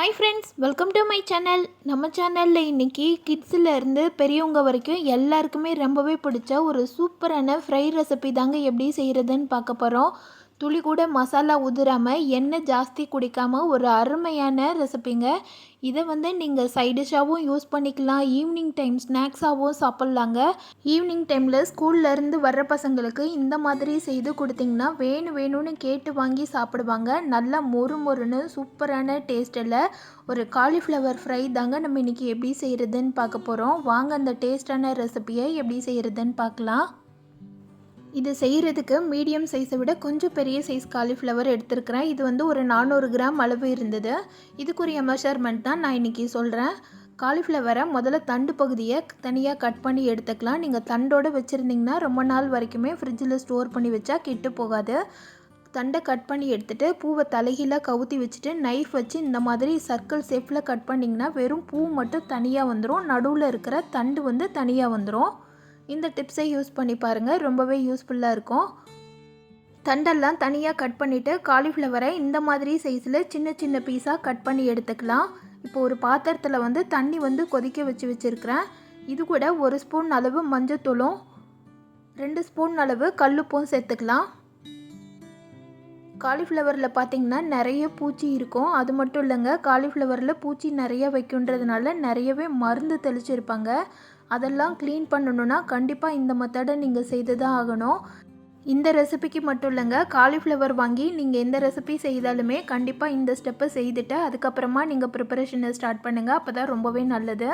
Hi friends welcome to my channel நம்ம சேனலில் இன்றைக்கி கிட்ஸில் இருந்து பெரியவங்க வரைக்கும் எல்லாருக்குமே ரொம்பவே பிடிச்ச ஒரு சூப்பரான ஃப்ரை ரெசிபி தாங்க எப்படி செய்கிறதுன்னு பார்க்க போகிறோம் துளி கூட மசாலா உதிராமல் எண்ணெய் ஜாஸ்தி குடிக்காமல் ஒரு அருமையான ரெசிபிங்க இதை வந்து நீங்கள் சைடிஷாகவும் யூஸ் பண்ணிக்கலாம். ஈவினிங் டைம் ஸ்நாக்ஸாகவும் சாப்பிட்லாங்க. ஈவினிங் டைமில் ஸ்கூல்லேருந்து வர்ற பசங்களுக்கு இந்த மாதிரி செய்து கொடுத்தீங்கன்னா வேணும் வேணும்னு கேட்டு வாங்கி சாப்பிடுவாங்க. நல்லா மொறு மொறுன்னு சூப்பரான டேஸ்ட்டில் ஒரு காலிஃப்ளவர் ஃப்ரை தாங்க நம்ம இன்றைக்கி எப்படி செய்கிறதுன்னு பார்க்க போகிறோம் வாங்க அந்த டேஸ்டான ரெசிபியை எப்படி செய்கிறதுன்னு பார்க்கலாம். இது செய்கிறதுக்கு மீடியம் சைஸை விட கொஞ்சம் பெரிய சைஸ் காலிஃப்ளவர் எடுத்துருக்கிறேன். இது வந்து ஒரு நானூறு கிராம் அளவு இருந்தது. இதுக்குரிய மெஷர்மெண்ட் தான் நான் இன்றைக்கி சொல்கிறேன் காலிஃப்ளவரை முதல்ல தண்டு பகுதியை தனியாக கட் பண்ணி எடுத்துக்கலாம். நீங்கள் தண்டோடு வச்சுருந்தீங்கன்னா ரொம்ப நாள் வரைக்குமே ஃப்ரிட்ஜில் ஸ்டோர் பண்ணி வச்சா கெட்டு போகாது. தண்டை கட் பண்ணி எடுத்துகிட்டு பூவை தலைகீழாக கவுத்தி வச்சுட்டு நைஃப் வச்சு இந்த மாதிரி சர்க்கிள் ஷேப்பில் கட் பண்ணிங்கன்னா வெறும் பூ மட்டும் தனியாக வந்துடும் நடுவில் இருக்கிற தண்டு வந்து தனியாக வந்துடும் இந்த டிப்ஸை யூஸ் பண்ணி பாருங்கள் ரொம்பவே யூஸ்ஃபுல்லாக இருக்கும். தண்டெல்லாம் தனியாக கட் பண்ணிவிட்டு காலிஃப்ளவரை இந்த மாதிரி சைஸில் சின்ன சின்ன பீஸாக கட் பண்ணி எடுத்துக்கலாம். இப்போ ஒரு பாத்திரத்தில் வந்து தண்ணி வந்து கொதிக்க வச்சு வச்சுருக்கிறேன். இது கூட ஒரு ஸ்பூன் அளவு மஞ்சத்தூளும் ரெண்டு ஸ்பூன் அளவு கல்லுப்பும் சேர்த்துக்கலாம். காலிஃப்ளவரில் பார்த்திங்கன்னா நிறைய பூச்சி இருக்கும். அது மட்டும் இல்லைங்க காலிஃப்ளவரில் பூச்சி நிறைய வைக்கின்றதுனால நிறையவே மருந்து தெளிச்சிருப்பாங்க. அதெல்லாம் க்ளீன் பண்ணணுன்னா கண்டிப்பாக இந்த மெத்தடை நீங்கள் செய்து தான் ஆகணும். இந்த ரெசிபிக்கு மட்டும் இல்லைங்க காலிஃப்ளவர் வாங்கி நீங்கள் எந்த ரெசிபி செய்தாலுமே கண்டிப்பாக இந்த ஸ்டெப்பை செய்துட்டு அதுக்கப்புறமா நீங்கள் ப்ரிப்பரேஷனை ஸ்டார்ட் பண்ணுங்கள் அப்போ தான் ரொம்பவே நல்லது.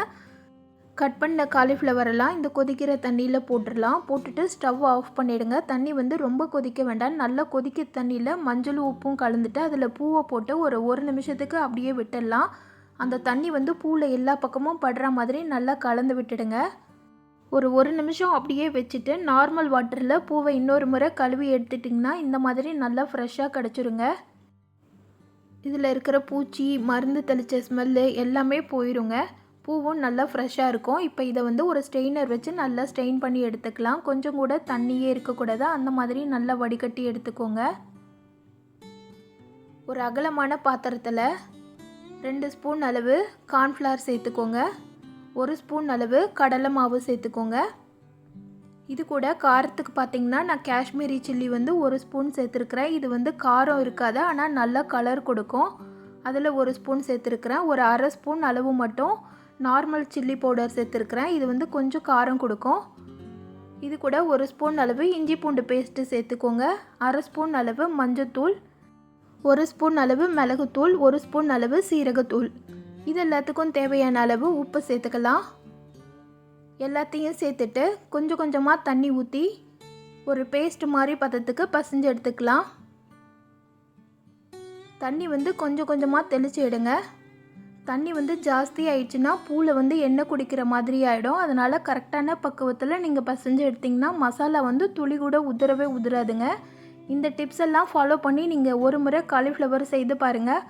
கட் பண்ண காலிஃப்ளவரெல்லாம் இந்த கொதிக்கிற தண்ணியில் போட்டுடலாம். போட்டுட்டு ஸ்டவ் ஆஃப் பண்ணிவிடுங்க தண்ணி வந்து ரொம்ப கொதிக்க வேண்டாம். நல்லா கொதிக்க தண்ணியில் மஞ்சளும் உப்பும் கலந்துட்டு அதில் பூவை போட்டு ஒரு ஒரு நிமிஷத்துக்கு அப்படியே விட்டுடலாம். அந்த தண்ணி வந்து பூவில் எல்லா பக்கமும் படுற மாதிரி நல்லா கலந்து விட்டுடுங்க. ஒரு ஒரு நிமிஷம் அப்படியே வச்சுட்டு நார்மல் வாட்டரில் பூவை இன்னொரு முறை கழுவி எடுத்துட்டிங்கன்னா இந்த மாதிரி நல்லா ஃப்ரெஷ்ஷாக கிடச்சிருங்க. இதில் இருக்கிற பூச்சி மருந்து தெளித்த ஸ்மெல்லு எல்லாமே போயிருங்க. பூவும் நல்லா ஃப்ரெஷ்ஷாக இருக்கும். இப்போ இதை வந்து ஒரு ஸ்டெயினர் வச்சு நல்லா ஸ்டெயின் பண்ணி எடுத்துக்கலாம். கொஞ்சம் கூட தண்ணியே இருக்கக்கூடாது. அந்த மாதிரி நல்லா வடிகட்டி எடுத்துக்கோங்க. ஒரு அகலமான பாத்திரத்தில் ரெண்டு ஸ்பூன் அளவு கார்ன்ஃப்ளவர் சேர்த்துக்கோங்க. ஒரு ஸ்பூன் அளவு கடலை மாவு சேர்த்துக்கோங்க. இது கூட காரத்துக்கு பார்த்திங்கன்னா நான் காஷ்மீரி சில்லி வந்து ஒரு ஸ்பூன் சேர்த்துருக்குறேன். இது வந்து காரம் இருக்காது ஆனால் நல்லா கலர் கொடுக்கும். அதில் ஒரு ஸ்பூன் சேர்த்துருக்குறேன். ஒரு அரை ஸ்பூன் அளவு மட்டும் நார்மல் சில்லி பவுடர் சேர்த்துருக்குறேன். இது வந்து கொஞ்சம் காரம் கொடுக்கும். இது கூட ஒரு ஸ்பூன் அளவு இஞ்சி பூண்டு பேஸ்ட்டு சேர்த்துக்கோங்க. அரை ஸ்பூன் அளவு மஞ்சத்தூள் ஒரு ஸ்பூன் அளவு மிளகுத்தூள் ஒரு ஸ்பூன் அளவு சீரகத்தூள். இது எல்லாத்துக்கும் தேவையான அளவு உப்பு சேர்த்துக்கலாம். எல்லாத்தையும் சேர்த்துட்டு கொஞ்சம் கொஞ்சமாக தண்ணி ஊற்றி ஒரு பேஸ்ட் மாதிரி பதத்துக்கு பசைஞ்சு எடுத்துக்கலாம். தண்ணி வந்து கொஞ்சம் கொஞ்சமாக தெளித்து எடுங்க. தண்ணி வந்து ஜாஸ்தி ஆயிடுச்சுன்னா பூவில் வந்து எண்ணெய் குடிக்கிற மாதிரி ஆகிடும் அதனால் கரெக்டான பக்குவத்தில் நீங்கள் பசைஞ்சு எடுத்திங்கன்னா மசாலா வந்து துளி கூட உதிரவே உதிராதுங்க. இந்த டிப்ஸ் எல்லாம் ஃபாலோ பண்ணி நீங்கள் ஒரு முறை காலிஃப்ளவர் செய்து பாருங்கள்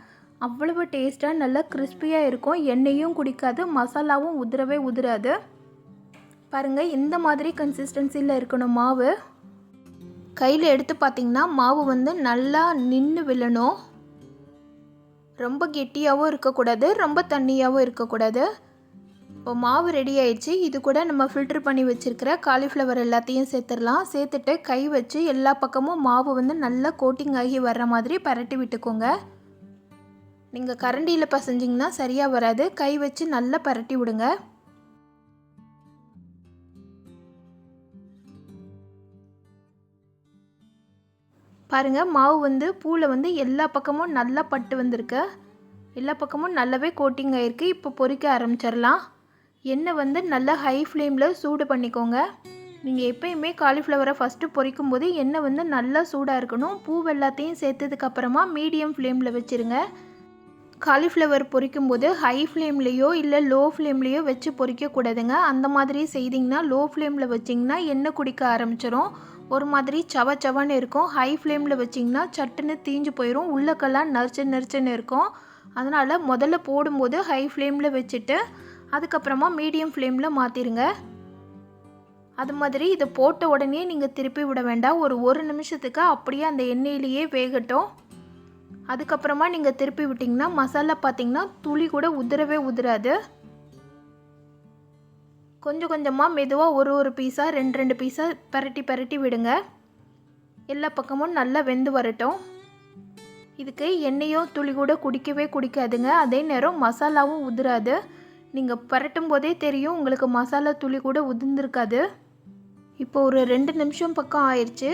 அவ்வளவு டேஸ்ட்டாக நல்லா கிறிஸ்பியாக இருக்கும். எண்ணெயும் குடிக்காது மசாலாவும் உதிரவே உதிராது. பாருங்கள் இந்த மாதிரி கன்சிஸ்டன்சியில் இருக்கணும் மாவு. கையில் எடுத்து பார்த்திங்கன்னா மாவு வந்து நல்லா நின்று விழணும். ரொம்ப கெட்டியாகவும் இருக்கக்கூடாது ரொம்ப தண்ணியாகவும் இருக்கக்கூடாது. இப்போ மாவு ரெடி ஆயிடுச்சு. இது கூட நம்ம ஃபில்ட்ரு பண்ணி வச்சுருக்கிற காலிஃப்ளவர் எல்லாத்தையும் சேர்த்துடலாம். சேர்த்துட்டு கை வச்சு எல்லா பக்கமும் மாவு வந்து நல்லா கோட்டிங் ஆகி வர்ற மாதிரி பரட்டி விட்டுக்கோங்க. நீங்கள் கரண்டியில் பசைஞ்சிங்கன்னா சரியாக வராது. கை வச்சு நல்லா பரட்டி விடுங்க. பாருங்கள் மாவு வந்து பூவில் வந்து எல்லா பக்கமும் நல்லா பட்டு வந்திருக்கு. எல்லா பக்கமும் நல்லாவே கோட்டிங் ஆகிருக்கு இப்போ பொறிக்க ஆரம்பிச்சிடலாம். எண்ணெய் வந்து நல்லா ஹை ஃப்ளேமில் சூடு பண்ணிக்கோங்க. நீங்கள் எப்பயுமே காலிஃப்ளவரை ஃபஸ்ட்டு பொரிக்கும் போது எண்ணெய் வந்து நல்லா சூடாக இருக்கணும். பூ எல்லாத்தையும் சேர்த்ததுக்கப்புறமா மீடியம் ஃப்ளேமில் வச்சுருங்க. காலிஃப்ளவர் பொரிக்கும் போது ஹை ஃப்ளேம்லேயோ இல்லை லோ ஃப்ளேம்லேயோ வச்சு பொரிக்கக்கூடாதுங்க அந்த மாதிரி செய்திங்கன்னா லோ ஃப்ளேமில் வச்சிங்கன்னா எண்ணெய் குடிக்க ஆரம்பிச்சிடும் ஒரு மாதிரி சவ சவன்னு இருக்கும். ஹை ஃப்ளேமில் வச்சிங்கன்னா சட்டுன்னு தீஞ்சு போயிடும் உள்ளக்கெல்லாம் நரிச்சு நரிச்சுன்னு இருக்கும். அதனால் முதல்ல போடும்போது ஹை ஃப்ளேமில் வச்சுட்டு அதுக்கப்புறமா மீடியம் ஃப்ளேமில் மாற்றிடுங்க அது மாதிரி இதை போட்ட உடனே நீங்கள் திருப்பி விட வேண்டாம். ஒரு ஒரு நிமிஷத்துக்கு அப்படியே அந்த எண்ணெயிலேயே வேகட்டும். அதுக்கப்புறமா நீங்கள் திருப்பி விட்டிங்கன்னா மசாலா பார்த்திங்கன்னா துளி கூட உதிரவே உதிராது. கொஞ்சம் கொஞ்சமாக மெதுவாக ஒரு ஒரு பீஸாக ரெண்டு ரெண்டு பீஸாக பரட்டி பரட்டி விடுங்க. எல்லா பக்கமும் நல்லா வெந்து வரட்டும். இதுக்கு எண்ணெயும் துளி கூட குடிக்கவே குடிக்காதுங்க. அதே நேரம் மசாலாவும் உதிராது. நீங்கள் பரட்டும் போதே தெரியும் உங்களுக்கு மசாலா துளி கூட உதிர்ந்துருக்காது. இப்போ ஒரு ரெண்டு நிமிஷம் பக்கம் ஆயிடுச்சு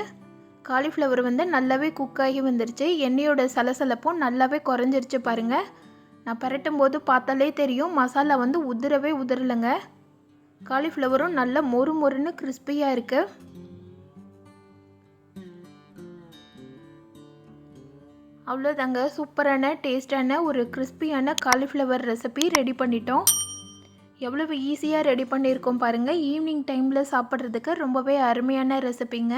காலிஃப்ளவர் வந்து நல்லாவே குக் ஆகி வந்துருச்சு. எண்ணெயோட சலசலப்பும் நல்லாவே குறைஞ்சிருச்சு பாருங்கள் நான் பரட்டும் போது பார்த்தாலே தெரியும் மசாலா வந்து உதிரவே உதிரலைங்க. காலிஃப்ளவரும் நல்ல மொறு மொறுன்னு கிறிஸ்பியாக இருக்குது அவ்வளோதாங்க சூப்பரான டேஸ்டான ஒரு கிறிஸ்பியான காலிஃப்ளவர் ரெசிபி ரெடி பண்ணிட்டோம். எவ்வளவு ஈஸியாக ரெடி பண்ணியிருக்கோம் பாருங்கள் ஈவினிங் டைமில் சாப்பிட்றதுக்கு ரொம்பவே அருமையான ரெசிபிங்க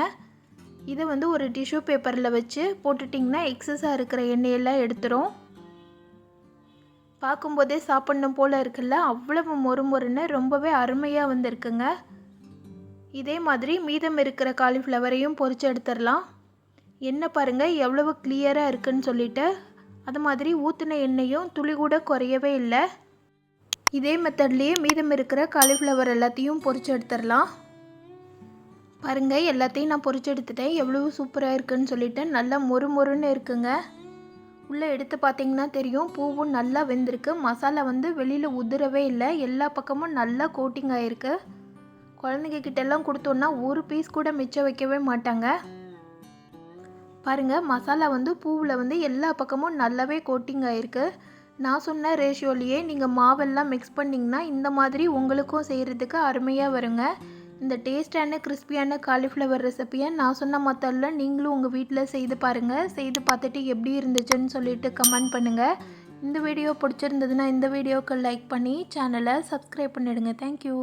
இதை வந்து ஒரு டிஷ்யூ பேப்பரில் வச்சு போட்டுட்டிங்கன்னா எக்ஸஸாக இருக்கிற எண்ணெயெல்லாம் எடுத்துரும். பார்க்கும்போதே சாப்பிட்ணும் போல் இருக்குல்ல? அவ்வளவு மொறு மொறுன்னு ரொம்பவே அருமையாக வந்திருக்குங்க. இதே மாதிரி மீதம் இருக்கிற காலிஃப்ளவரையும் பொறிச்சு எடுத்துடலாம். எண்ணெய் பாருங்கள் எவ்வளவு கிளியராக இருக்குன்னு சொல்லிட்டு. அது மாதிரி ஊற்றின எண்ணெயும் துளி கூட குறையவே இல்லை. இதே மெத்தட்லேயே மீதம் இருக்கிற காலிஃப்ளவர் எல்லாத்தையும் பொரிச்சு எடுத்துடலாம். பாருங்கள் எல்லாத்தையும் நான் பொரிச்சு எடுத்துட்டேன். எவ்வளவு சூப்பராக இருக்குன்னு சொல்லிட்டு நல்லா மொறு மொறுன்னு இருக்குங்க. உள்ளே எடுத்து பார்த்தீங்கன்னா தெரியும் பூவும் நல்லா வெந்திருக்கு. மசாலா வந்து வெளியில் உதிரவே இல்லை. எல்லா பக்கமும் நல்லா கோட்டிங் ஆகிருக்கு குழந்தைங்க கிட்டெல்லாம் கொடுத்தோன்னா ஒரு பீஸ் கூட மிச்சம் வைக்கவே மாட்டாங்க. பாருங்கள் மசாலா வந்து பூவில் வந்து எல்லா பக்கமும் நல்லாவே கோட்டிங் ஆகிருக்கு நான் சொன்ன ரேஷியோலேயே நீங்கள் மாவெல்லாம் மிக்ஸ் பண்ணிங்கன்னா இந்த மாதிரி உங்களுக்கும் செய்கிறதுக்கு அருமையாக வருங்க. இந்த டேஸ்டான கிறிஸ்பியான காலிஃப்ளவர் ரெசிப்பியை நான் சொன்ன மத்தடில் நீங்களும் உங்கள் வீட்டில் செய்து பாருங்கள் செய்து பார்த்துட்டு எப்படி இருந்துச்சுன்னு சொல்லிட்டு கமெண்ட் பண்ணுங்கள் இந்த வீடியோ பிடிச்சிருந்ததுன்னா இந்த வீடியோக்கு லைக் பண்ணி சேனலை சப்ஸ்கிரைப் பண்ணிவிடுங்க தேங்க்யூ